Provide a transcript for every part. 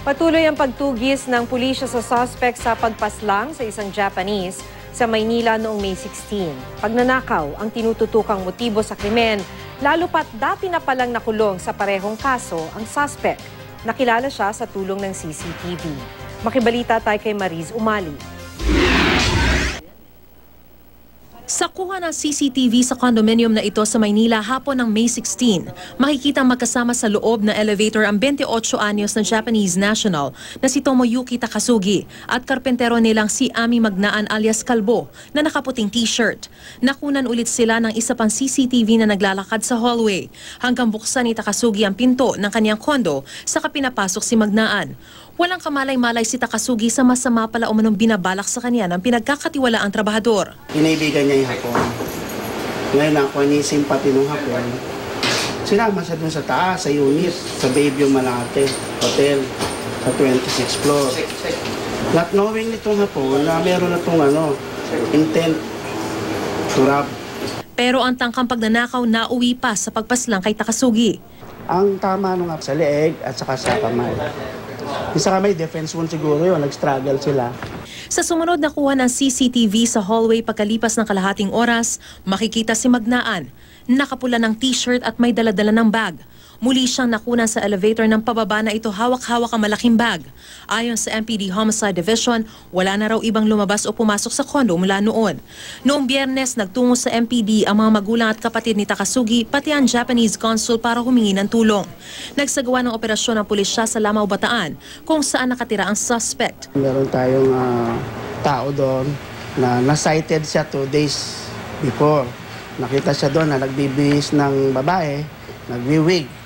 Patuloy ang pagtugis ng pulisya sa suspect sa pagpaslang sa isang Japanese sa Maynila noong May 16. Pagnanakaw ang tinututukang motibo sa krimen, lalo pat dati na palang nakulong sa parehong kaso ang suspect. Nakilala siya sa tulong ng CCTV. Makibalita tayo kay Mariz Umali. Sa kuha ng CCTV sa condominium na ito sa Maynila hapon ng May 16, makikita magkasama sa loob ng elevator ang 28 anyos na Japanese national na si Tomoyuki Takasugi at karpentero nilang si Ami Magnaan alias Kalbo na nakaputing t-shirt. Nakunan ulit sila ng isa pang CCTV na naglalakad sa hallway hanggang buksan ni Takasugi ang pinto ng kanyang kondo sa kapinapasok si Magnaan. Walang kamalay-malay si Takasugi sa masama pala umanong binabalak sa kanya ng pinagkakatiwalaang trabahador. Inaibigan niya yung hapon. Ngayon ako ni simpati ng hapon. Sinama siya dun sa taas, sa unit, sa Bayview Malate Hotel, sa 26th floor. Not knowing nitong hapon na meron na itong ano, intent to rob. Pero ang tangkang pagnanakaw nauwi pa sa pagpaslang kay Takasugi. Ang tama nung sa leeg at saka sa kamay. Yung sa kamay, defense wound siguro yun, nag-struggle sila. Sa sumunod na kuha ng CCTV sa hallway pagkalipas ng kalahating oras, makikita si Magnaan. Nakapula ng t-shirt at may daladala ng bag. Muli siyang nakunan sa elevator ng pababa na ito hawak-hawak ang malaking bag. Ayon sa MPD Homicide Division, wala na raw ibang lumabas o pumasok sa kondo mula noon. Noong biyernes, nagtungo sa MPD ang mga magulang at kapatid ni Takasugi, pati ang Japanese consul para humingi ng tulong. Nagsagawa ng operasyon ng pulisya sa Lamao, Bataan, kung saan nakatira ang suspect. Meron tayong ah, tao doon na na-sighted siya two days before. Nakita siya doon na nagbibihis ng babae, nagwiwig,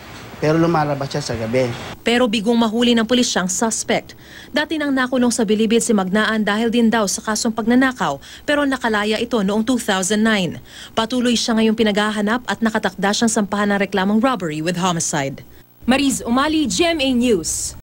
pero lumalabas siya sa gabi. Pero bigong mahuli ng pulisyang suspect. Dati nang nakulong sa bilibid si Magnaan dahil din daw sa kasong pagnanakaw pero nakalaya ito noong 2009. Patuloy siya ngayong pinaghahanap at nakatakda siyang sampahan ng reklamong robbery with homicide. Mariz Umali, GMA News.